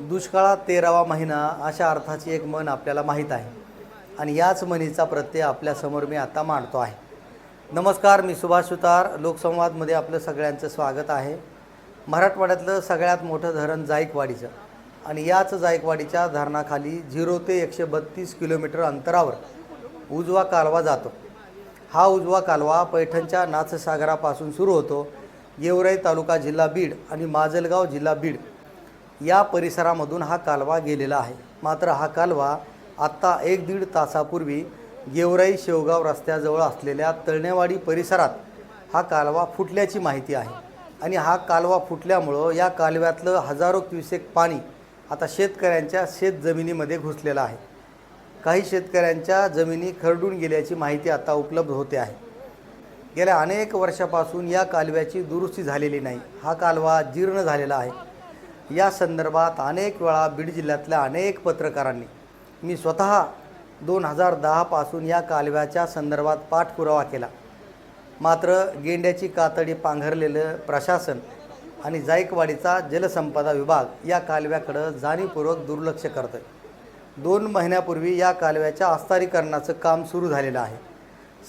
दुष्काळात तेरावा महिना अशा अर्थाची एक म्हण आपल्याला माहीत आहे. आणि याच म्हणीचा प्रत्यय आपल्यासमोर मी आता मांडतो आहे. नमस्कार मी सुभाष सुतार. लोकसंवादमध्ये आपलं सगळ्यांचं स्वागत आहे. मराठवाड्यातलं सगळ्यात मोठं धरण जायकवाडीचं. आणि याच जायकवाडीच्या धरणाखाली झिरो ते एकशे बत्तीस किलोमीटर अंतरावर उजवा कालवा जातो. हा उजवा कालवा पैठणच्या नाथसागरापासून सुरू होतो. गेवराई तालुका जिल्हा बीड आणि माजलगाव जिल्हा बीड या परिसरामधून हा कालवा गेलेला आहे. मात्र हा कालवा आत्ता एक दीड तासापूर्वी गेवराई शेवगाव रस्त्याजवळ असलेल्या तळणेवाडी परिसरात हा कालवा फुटल्याची माहिती आहे. आणि हा कालवा फुटल्यामुळं या कालव्यातलं हजारो क्युसेक पाणी आता शेतकऱ्यांच्या शेतजमिनीमध्ये घुसलेलं आहे. काही शेतकऱ्यांच्या जमिनी खरडून गेल्याची माहिती आता उपलब्ध होते आहे. गेल्या अनेक वर्षापासून या कालव्याची दुरुस्ती झालेली नाही. हा कालवा जीर्ण झालेला आहे. या संदर्भात अनेक वेळा बीड जिल्ह्यातल्या अनेक पत्रकारांनी मी स्वतः दोन हजार दहापासून या कालव्याच्या संदर्भात पाठपुरावा केला. मात्र गेंड्याची कातडी पांघरलेलं प्रशासन आणि जायकवाडीचा जलसंपदा विभाग या कालव्याकडं जाणीवपूर्वक दुर्लक्ष करतं आहे दोन महिन्यापूर्वी या कालव्याच्या आस्तारीकरणाचं काम सुरू झालेलं आहे.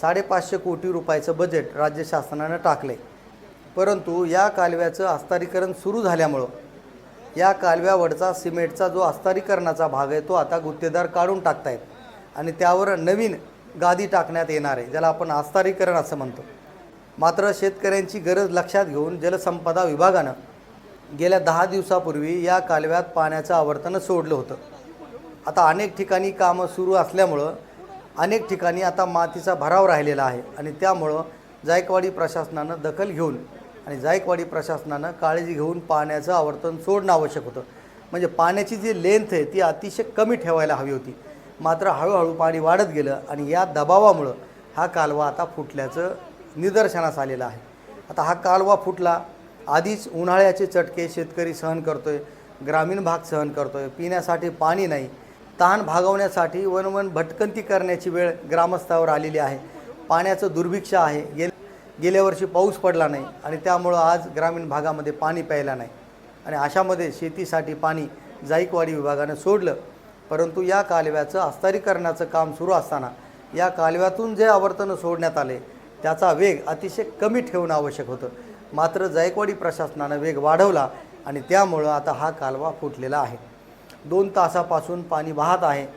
साडेपाचशे कोटी रुपयाचं बजेट राज्य शासनानं टाकलं आहे परंतु या कालव्याचं आस्तारीकरण सुरू झाल्यामुळं या कालव्यावरचा सिमेंटचा जो अस्तरीकरणाचा भाग आहे तो आता गुत्तेदार काढून टाकतायत. आणि त्यावर नवीन गादी टाकण्यात येणार आहे ज्याला आपण आस्तारीकरण असं म्हणतो. मात्र शेतकऱ्यांची गरज लक्षात घेऊन जलसंपदा विभागानं गेल्या दहा दिवसापूर्वी या कालव्यात पाण्याचं आवर्तन सोडलं होतं. आता अनेक ठिकाणी कामं सुरू असल्यामुळं अनेक ठिकाणी आता मातीचा भराव राहिलेला आहे. आणि त्यामुळं जायकवाडी प्रशासनानं दखल घेऊन आणि जायकवाडी प्रशासनानं काळजी घेऊन पाण्याचं आवर्तन सोडणं आवश्यक होतं. म्हणजे पाण्याची जी लेंथ आहे ती अतिशय कमी ठेवायला हवी होती. मात्र हळूहळू पाणी वाढत गेलं आणि या दबावामुळं हा कालवा आता फुटल्याचं निदर्शनास आलेलं आहे. आता हा कालवा फुटला आधीच उन्हाळ्याचे चटके शेतकरी सहन करतोय ग्रामीण भाग सहन करतोय पिण्यासाठी पाणी नाही ताण भागवण्यासाठी वनवन भटकंती करण्याची वेळ ग्रामस्थावर आलेली आहे. पाण्याचं दुर्भिक्ष आहे गेल्या वर्षी पाऊस पडला नाही आणि त्यामुळं आज ग्रामीण भागामध्ये पाणी प्यायला नाही. आणि अशामध्ये शेतीसाठी पाणी जायकवाडी विभागानं सोडलं. परंतु या कालव्याचं अस्तरीकरणाचं काम सुरू असताना या कालव्यातून जे आवर्तनं सोडण्यात आले त्याचा वेग अतिशय कमी ठेवणं आवश्यक होतं. मात्र जायकवाडी प्रशासनानं वेग वाढवला आणि त्यामुळं आता हा कालवा फुटलेला आहे. दोन तासापासून पाणी वाहत आहे.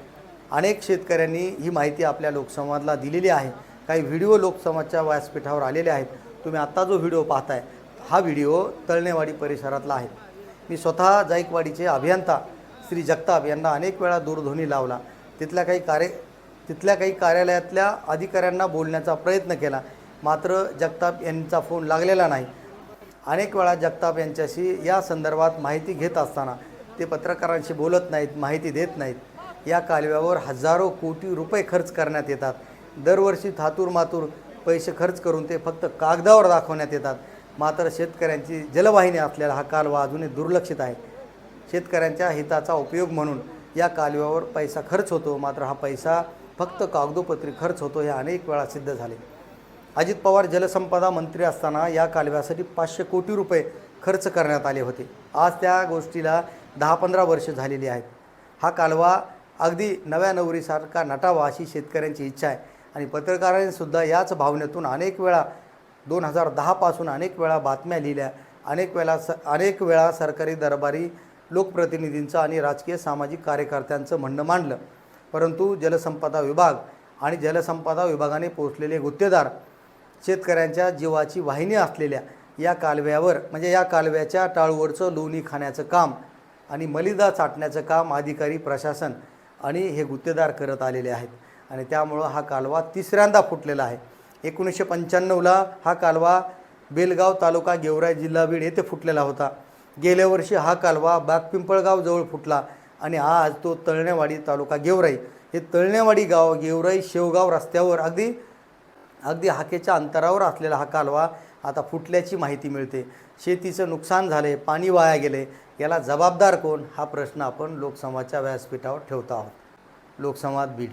अनेक शेतकऱ्यांनी ही माहिती आपल्या लोकसंवादला दिलेली आहे. काही व्हिडिओ लोकसमाजच्या व्यासपीठावर आलेले आहेत. तुम्ही आत्ता जो व्हिडिओ पाहताय हा व्हिडिओ तळणेवाडी परिसरातला आहे. मी स्वतः जायकवाडीचे अभियंता श्री जगताप यांना अनेक वेळा दूरध्वनी लावला. तिथल्या काही कार्य तिथल्या काही कार्यालयातल्या अधिकाऱ्यांना बोलण्याचा प्रयत्न केला. मात्र जगताप यांचा फोन लागलेला नाही. अनेक वेळा जगताप यांच्याशी या संदर्भात माहिती घेत असताना ते पत्रकारांशी बोलत नाहीत माहिती देत नाहीत. या कालव्यावर हजारो कोटी रुपये खर्च करण्यात येतात. दरवर्षी थातूर मातूर पैसे खर्च करून ते फक्त कागदावर दाखवण्यात येतात. मात्र शेतकऱ्यांची जलवाहिनी असलेला हा कालवा अजूनही दुर्लक्षित आहे. शेतकऱ्यांच्या हिताचा उपयोग म्हणून या कालव्यावर पैसा खर्च होतो. मात्र हा पैसा फक्त कागदोपत्री खर्च होतो हे अनेक वेळा सिद्ध झाले. अजित पवार जलसंपदा मंत्री असताना या कालव्यासाठी पाचशे कोटी रुपये खर्च करण्यात आले होते. आज त्या गोष्टीला दहा पंधरा वर्ष झालेली आहेत. हा कालवा अगदी नव्या नवरीसारखा नटावा अशी शेतकऱ्यांची इच्छा आहे. आणि पत्रकारांनीसुद्धा याच भावनेतून अनेक वेळा दोन हजार दहापासून अनेक वेळा बातम्या लिहिल्या. अनेक वेळा स अनेक वेळा सरकारी दरबारी लोकप्रतिनिधींचं आणि राजकीय सामाजिक कार्यकर्त्यांचं म्हणणं मांडलं. परंतु जलसंपदा विभाग आणि जलसंपदा विभागाने पोचलेले गुत्तेदार शेतकऱ्यांच्या जीवाची वाहिनी असलेल्या या कालव्यावर म्हणजे या कालव्याच्या टाळूवरचं लोणी खाण्याचं काम आणि मलिदा चाटण्याचं काम अधिकारी प्रशासन आणि हे गुत्तेदार करत आलेले आहेत. आणि त्यामुळं हा कालवा तिसऱ्यांदा फुटलेला आहे. एकोणीसशे पंच्याण्णवला हा कालवा बेलगाव तालुका गेवराई जिल्हा बीड येथे फुटलेला होता. गेल्या वर्षी हा कालवा बागपिंपळगाव जवळ फुटला आणि आज तो तळणेवाडी तालुका गेवराई. हे तळणेवाडी गाव गेवराई शेवगाव रस्त्यावर अगदी अगदी हाकेच्या अंतरावर असलेला हा कालवा आता फुटल्याची माहिती मिळते. शेतीचं नुकसान झाले पाणी वाया गेले याला जबाबदार कोण? हा प्रश्न आपण लोकसंवादच्या व्यासपीठावर ठेवत आहोत. लोकसंवाद बीड.